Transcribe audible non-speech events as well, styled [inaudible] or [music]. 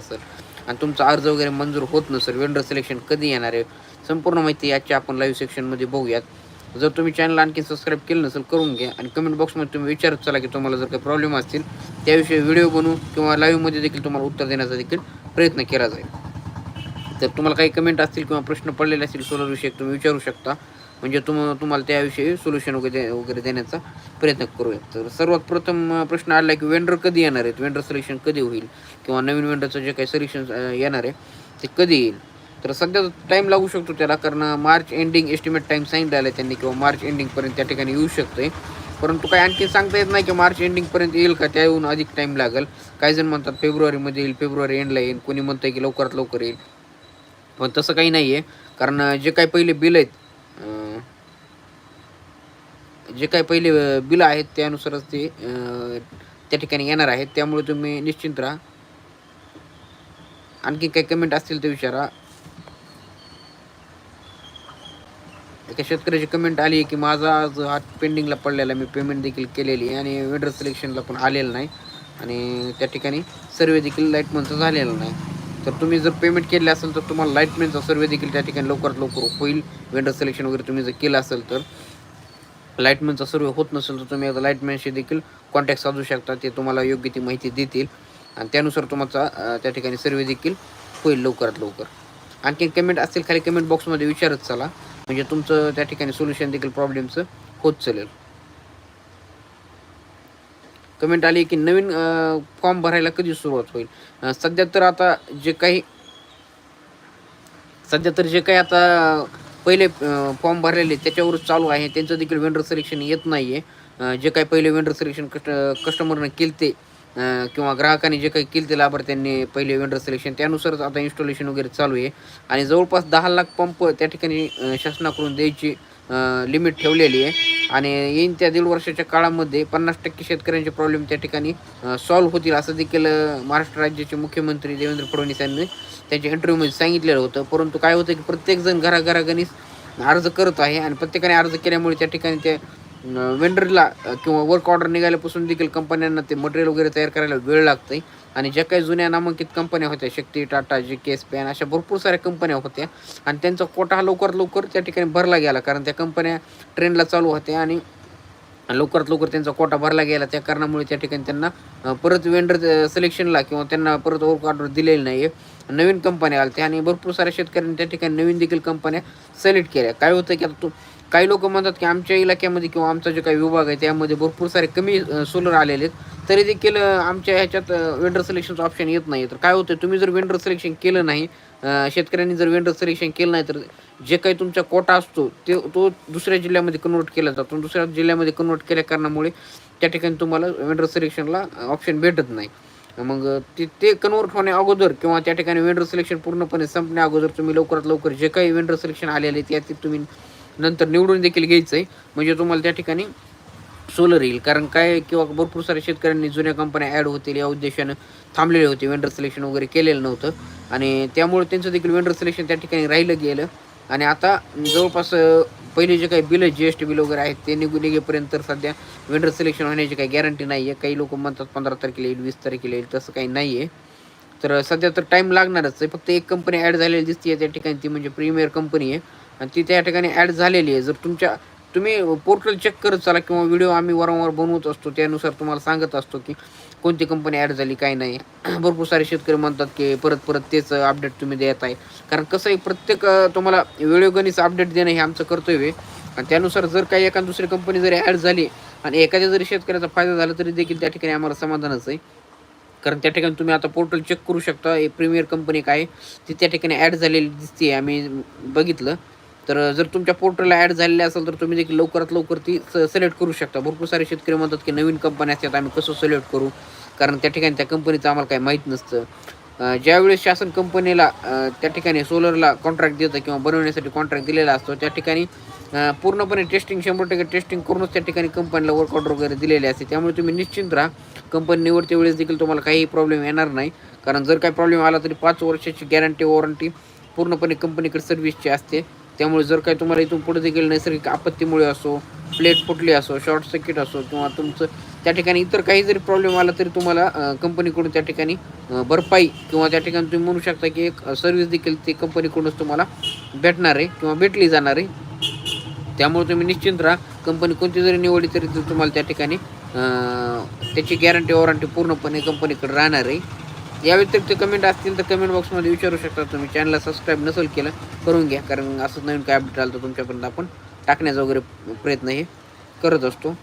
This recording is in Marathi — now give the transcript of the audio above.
सर आणि तुमचा अर्ज वगैरे मंजूर होत नसेल वेंडर सिलेक्शन कधी येणार आहे संपूर्ण माहिती याची आपण लाईव्ह सेक्शनमध्ये बघूयात. जर तुम्ही चॅनल आणखी सबस्क्राईब केलं नसेल करून घ्या. आणि कमेंट बॉक्समध्ये तुम्ही विचारत चला की तुम्हाला जर काही प्रॉब्लेम असतील त्याविषयी व्हिडिओ बनवू किंवा लाईव्हमध्ये देखील तुम्हाला उत्तर देण्याचा देखील प्रयत्न केला जाईल. तर तुम्हाला काही कमेंट असतील किंवा प्रश्न पडलेले असतील सोलर विषयी तुम्ही विचारू शकता. म्हणजे तुम तुम्हाला त्याविषयी सोल्युशन वगैरे वगैरे देण्याचा प्रयत्न करूया तर सर्वात प्रथम प्रश्न आला की वेंडर कधी येणार आहेत? वेंडर सिलेक्शन कधी होईल? किंवा नवीन वेंडरचं जे काही सिलेक्शन येणार आहे ते कधी येईल? तर सध्या टाईम लागू शकतो त्याला कारण मार्च एंडिंग एस्टिमेट टाईम सांगितला आहे त्यांनी किंवा मार्च एंडिंगपर्यंत त्या ठिकाणी येऊ शकते परंतु काय आणखी सांगता येत नाही की मार्च एंडिंगपर्यंत येईल का? त्या येऊन अधिक टाईम लागेल. काही जण म्हणतात फेब्रुवारीमध्ये येईल फेब्रुवारी एंडला येईल. कोणी म्हणतं की लवकरात लवकर येईल. पण तसं काही नाही आहे कारण जे काही पहिले बिल आहेत जे काही पहिले बिल आहेत त्यानुसारच ते त्या ठिकाणी येणार आहेत. त्यामुळे तुम्ही निश्चिंत राहा. आणखी काही कमेंट असतील ते विचारा. एका शेतकऱ्याची कमेंट आली आहे की माझा आज हा पेंडिंगला पडलेला मी पेमेंट देखील केलेली आहे आणि वेडर सिलेक्शनला पण आलेलं नाही. आणि त्या ठिकाणी सर्वे देखील लाइट मंथ झालेला नाही. तर तुम्ही जर पेमेंट केले असेल तर तुम्हाला लाईटमॅनचा सर्वे देखील त्या ठिकाणी लवकरात लवकर होईल. वेंडर सिलेक्शन वगैरे तुम्ही जर केलं असेल तर. लाईटमॅनचा सर्वे होत नसेल तर तुम्ही आता लाईटमॅनशी देखील कॉन्टॅक्ट साधू शकता. ते तुम्हाला योग्य ती माहिती देतील. आणि त्यानुसार तुमचा त्या ठिकाणी सर्वे देखील होईल लवकरात लवकर. आणखी कमेंट असतील खाली कमेंट बॉक्समध्ये विचारत चला. म्हणजे तुमचं त्या ठिकाणी सोल्युशन देखील प्रॉब्लेमचं होत चालेल. कमेंट आली की नवीन फॉर्म भरायला कधी सुरुवात होईल? सध्या तर आता जे काही सध्या तर जे काही आता पहिले फॉर्म भरलेले त्याच्यावरच चालू आहे. त्यांचं देखील वेंडर सिलेक्शन येत नाही आहे जे काही पहिले वेंडर सिलेक्शन कस्ट कस्टमरनं केलं ते किंवा ग्राहकाने जे काही केलं ते लाभार्थ्यांनी पहिले वेंडर सिलेक्शन त्यानुसारच आता इन्स्टॉलेशन वगैरे चालू आहे. आणि जवळपास दहा लाख पंप त्या ठिकाणी शासनाकडून द्यायची. लिमिट ठेवलेली आहे. आणि येईन त्या दीड वर्षाच्या काळामध्ये पन्नास टक्के शेतकऱ्यांचे प्रॉब्लेम त्या ठिकाणी सॉल्व्ह होतील असं देखील महाराष्ट्र राज्याचे मुख्यमंत्री देवेंद्र फडणवीस यांनी त्यांच्या इंटरव्ह्यूमध्ये सांगितलेलं होतं. परंतु काय होतं की प्रत्येकजण घराघरागणीच अर्ज करत आहे आणि प्रत्येकाने अर्ज केल्यामुळे त्या ठिकाणी त्या वेंडरला किंवा वर्क ऑर्डर निघाल्यापासून देखील कंपन्यांना ते मटेरियल वगैरे तयार करायला वेळ लागते आणि ज्या काही जुन्या नामांकित कंपन्या होत्या Shakti Tata G K S pan अशा भरपूर साऱ्या कंपन्या होत्या. आणि त्यांचा कोटा हा लवकरात लवकर त्या ठिकाणी भरला गेला कारण त्या कंपन्या ट्रेंडला चालू होत्या आणि लवकरात लवकर त्यांचा कोटा भरला गेला. त्या कारणामुळे त्या ठिकाणी त्यांना परत वेंडर सिलेक्शनला किंवा त्यांना परत वर्क ऑर्डर दिलेली नाही आहे नवीन कंपन्या आल्या आणि भरपूर साऱ्या शेतकऱ्यांनी त्या ठिकाणी नवीन देखील कंपन्या सिलेक्ट केल्या. काय होतं की आता तू काही लोक म्हणतात की आमच्या इलाक्यामध्ये किंवा आमचा जो काही विभाग आहे त्यामध्ये भरपूर सारे कमी सोलर आलेले आहेत. तरी देखील आमच्या ह्याच्यात वेंडर सिलेक्शनचं ऑप्शन येत नाही तर काय होतं तुम्ही जर वेंडर सिलेक्शन केलं नाही शेतकऱ्यांनी जर वेंडर सिलेक्शन केलं नाही तर जे काही तुमचा कोटा असतो ते तो दुसऱ्या जिल्ह्यामध्ये कन्वर्ट केला जातो. दुसऱ्या जिल्ह्यामध्ये कन्वर्ट केल्या कारणामुळे त्या ठिकाणी तुम्हाला वेंडर सिलेक्शनला ऑप्शन भेटत नाही. मग ते ते कन्वर्ट होण्या अगोदर किंवा त्या ठिकाणी वेंडर सिलेक्शन पूर्णपणे संपण्या अगोदर तुम्ही लवकरात लवकर जे काही वेंडर सिलेक्शन आलेले आहेत ते तुम्ही नंतर निवडून देखील घ्यायचं आहे म्हणजे तुम्हाला त्या ठिकाणी सोलर येईल. कारण काय किंवा भरपूर साऱ्या शेतकऱ्यांनी जुन्या कंपन्या ॲड होतील या उद्देशानं थांबलेले होते वेंडर सिलेक्शन वगैरे केलेलं नव्हतं. आणि त्यामुळे त्यांचं देखील वेंडर सिलेक्शन त्या ठिकाणी राहिलं गेलं. आणि आता जवळपास पहिले जे काही bill G S T bill वगैरे आहेत ते निघून निघेपर्यंत तर सध्या वेंडर सिलेक्शन होण्याची काही गॅरंटी नाही आहे काही लोक म्हणतात पंधरा तारखेला येईल वीस तारखेला येईल तसं काही नाही आहे तर सध्या तर टाईम लागणारच आहे. फक्त एक कंपनी ॲड झालेली दिसते आहे त्या ठिकाणी ती म्हणजे प्रीमियर कंपनी आहे. आणि ती त्या ठिकाणी ॲड झालेली आहे. जर तुमच्या तुम्ही पोर्टल चेक करत चला किंवा व्हिडिओ आम्ही वारंवार बनवत असतो त्यानुसार तुम्हाला सांगत असतो की कोणती कंपनी ॲड झाली काय नाही. [clears throat] भरपूर सारे शेतकरी म्हणतात की परत परत तेच अपडेट तुम्ही देत आहे कारण कसं आहे प्रत्येक तुम्हाला वेळोगणीच अपडेट देणं हे आमचं कर्तव्य आहे. आणि त्यानुसार जर काही एखाद दुसरी कंपनी जरी ॲड झाली आणि एखाद्या जरी शेतकऱ्याचा फायदा झाला तरी देखील त्या ठिकाणी आम्हाला समाधानच आहे. कारण त्या ठिकाणी तुम्ही आता पोर्टल चेक करू शकता. एक प्रीमियर कंपनी काय ती त्या ठिकाणी ॲड झालेली दिसते आम्ही बघितलं. तर जर तुमच्या पोर्टलला ॲड झालेली असेल तर तुम्ही देखील लवकरात लवकर ती सिलेक्ट करू शकता. भरपूर सारे शेतकरी म्हणतात की नवीन कंपन्या असतात आम्ही कसं सिलेक्ट करू? कारण त्या ठिकाणी त्या कंपनीचं आम्हाला काही माहीत नसतं. ज्यावेळेस शासन कंपनीला त्या ठिकाणी सोलरला कॉन्ट्रॅक्ट देतं किंवा बनवण्यासाठी कॉन्ट्रॅक्ट दिलेला असतो त्या ठिकाणी पूर्णपणे टेस्टिंग शंभर टक्के टेस्टिंग करूनच त्या ठिकाणी कंपनीला वर्क ऑर्डर वगैरे दिलेले असते. त्यामुळे तुम्ही निश्चिंत राहा. कंपनी निवडते वेळेस देखील तुम्हाला काही प्रॉब्लेम येणार नाही. कारण जर काही प्रॉब्लेम आला तरी पाच वर्षाची गॅरंटी वॉरंटी पूर्णपणे कंपनीकडे सर्व्हिसची असते. त्यामुळे जर काही तुम्हाला इथून पुढे देखील नैसर्गिक आपत्तीमुळे असो प्लेट फुटली असो शॉर्ट सर्किट असो किंवा तुमचं त्या ठिकाणी इतर काही जरी प्रॉब्लेम आला तरी तुम्हाला कंपनीकडून त्या ठिकाणी भरपाई किंवा त्या ठिकाणी तुम्ही म्हणू शकता की एक सर्व्हिस देखील ती कंपनीकडूनच तुम्हाला भेटणार आहे किंवा भेटली जाणार आहे. त्यामुळे तुम्ही निश्चिंत राहा. कंपनी कोणती जरी निवडली तरी तुम्हाला त्या ठिकाणी त्याची गॅरंटी वॉरंटी पूर्णपणे कंपनीकडे राहणार आहे. या व्यतिरिक्त कमेंट असतील तर कमेंट बॉक्समध्ये विचारू शकता. तुम्ही चॅनलला सबस्क्राईब नसेल केलं करून घ्या. कारण असं नवीन काय अपडेट आलं तर तुमच्यापर्यंत आपण टाकण्याचा वगैरे प्रयत्न हे करत असतो.